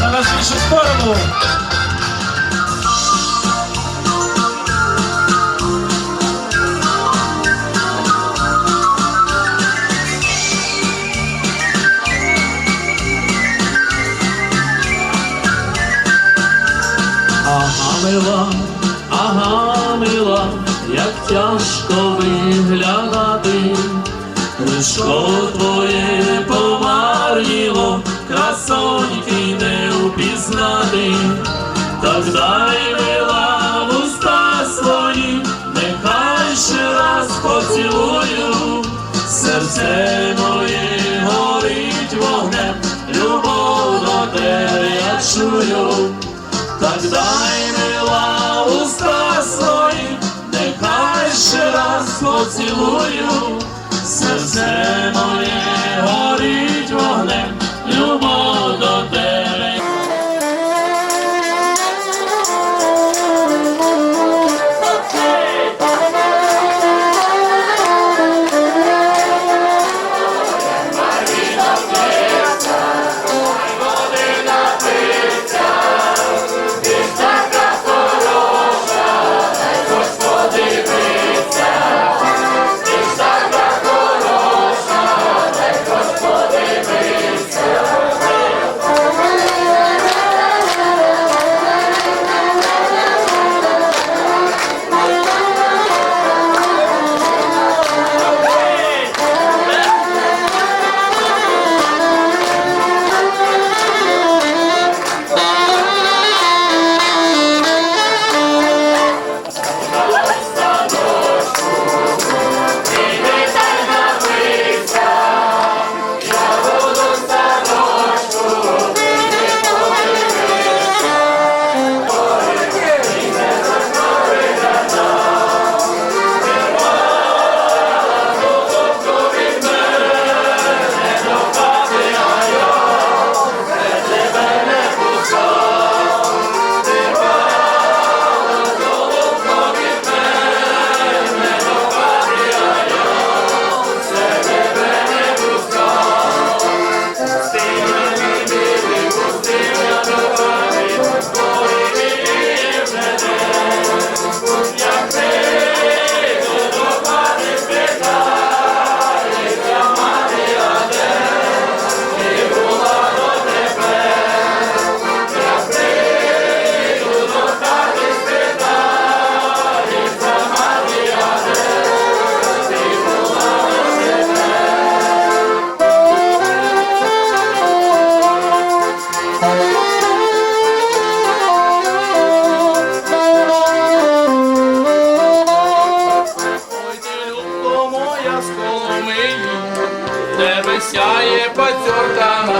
Para las luces, ага, мила, як тяжко виглядати, лишко твоє помарніло, красоньки не упізнати, так дай мила 所有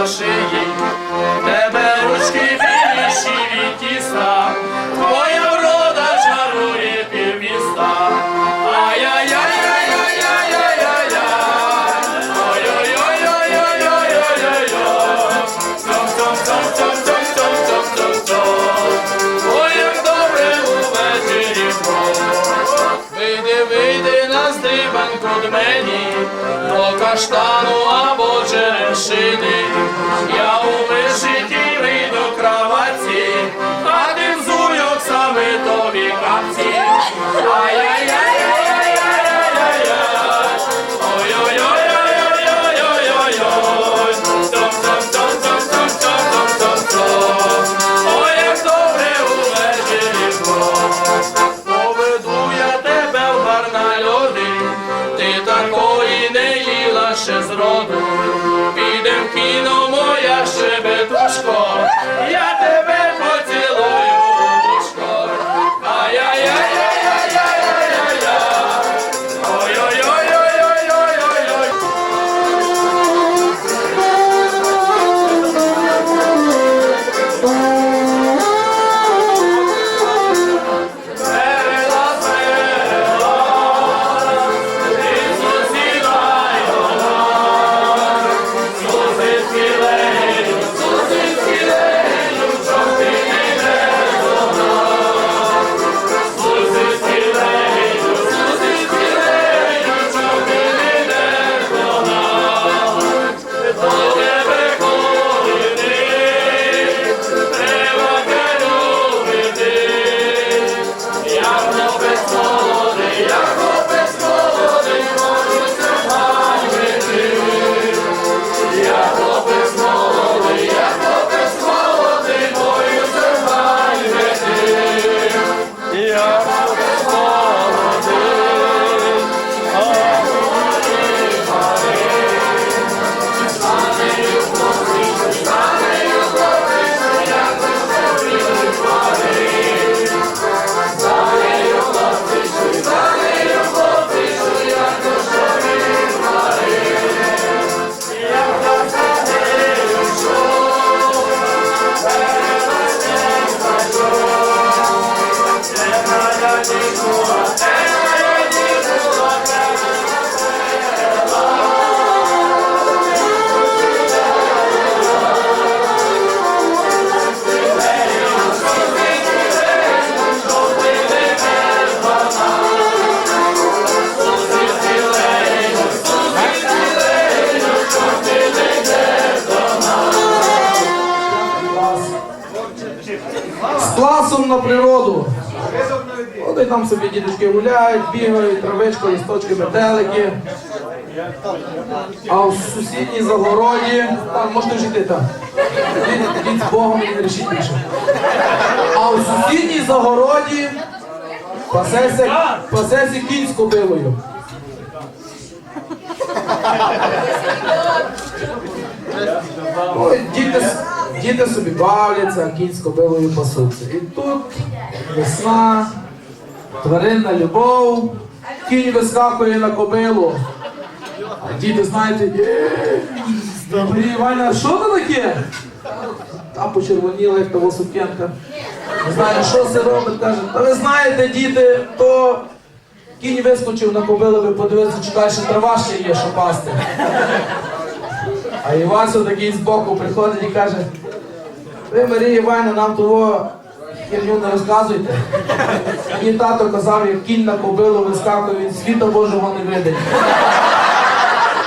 шиї, тебе ручки виріші від тіста, твоя врода чарує півміста. Ой, як добре увечері вийди, вийди на здибанку дмені, до каштану або черешини. Я у вишитій вийду кроватці, а ти взуйок саме тобі капці. З класом на природу. От там собі діточки гуляють, бігають, травичка, листочки, метелики. А в сусідній загороді, там можете жити там. Ідіть, з Богом і не рішіть більше. А в сусідній загороді пасеться, пасеться кінь з кобилою. Діти, діти собі бавляться, а кінь з кобилою пасуться. І тут весна, тваринна любов, кінь вискакує на кобилу. А діти, знаєте, «Є, Марія що це таке? Та почервоніла, як того сукенка. Не знаю, що це робить, каже. Та ви знаєте, діти, то кінь вискочив на кобилу, ви подивилися, чи далі трава ще є, що пасти. А Івасю такий збоку приходить і каже, ви, Марія Івановна, нам того херню не розказуйте. Мені тато казав, як кінь на кобилу вискакує, він світа Божого не видить.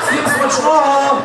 Всім смачного!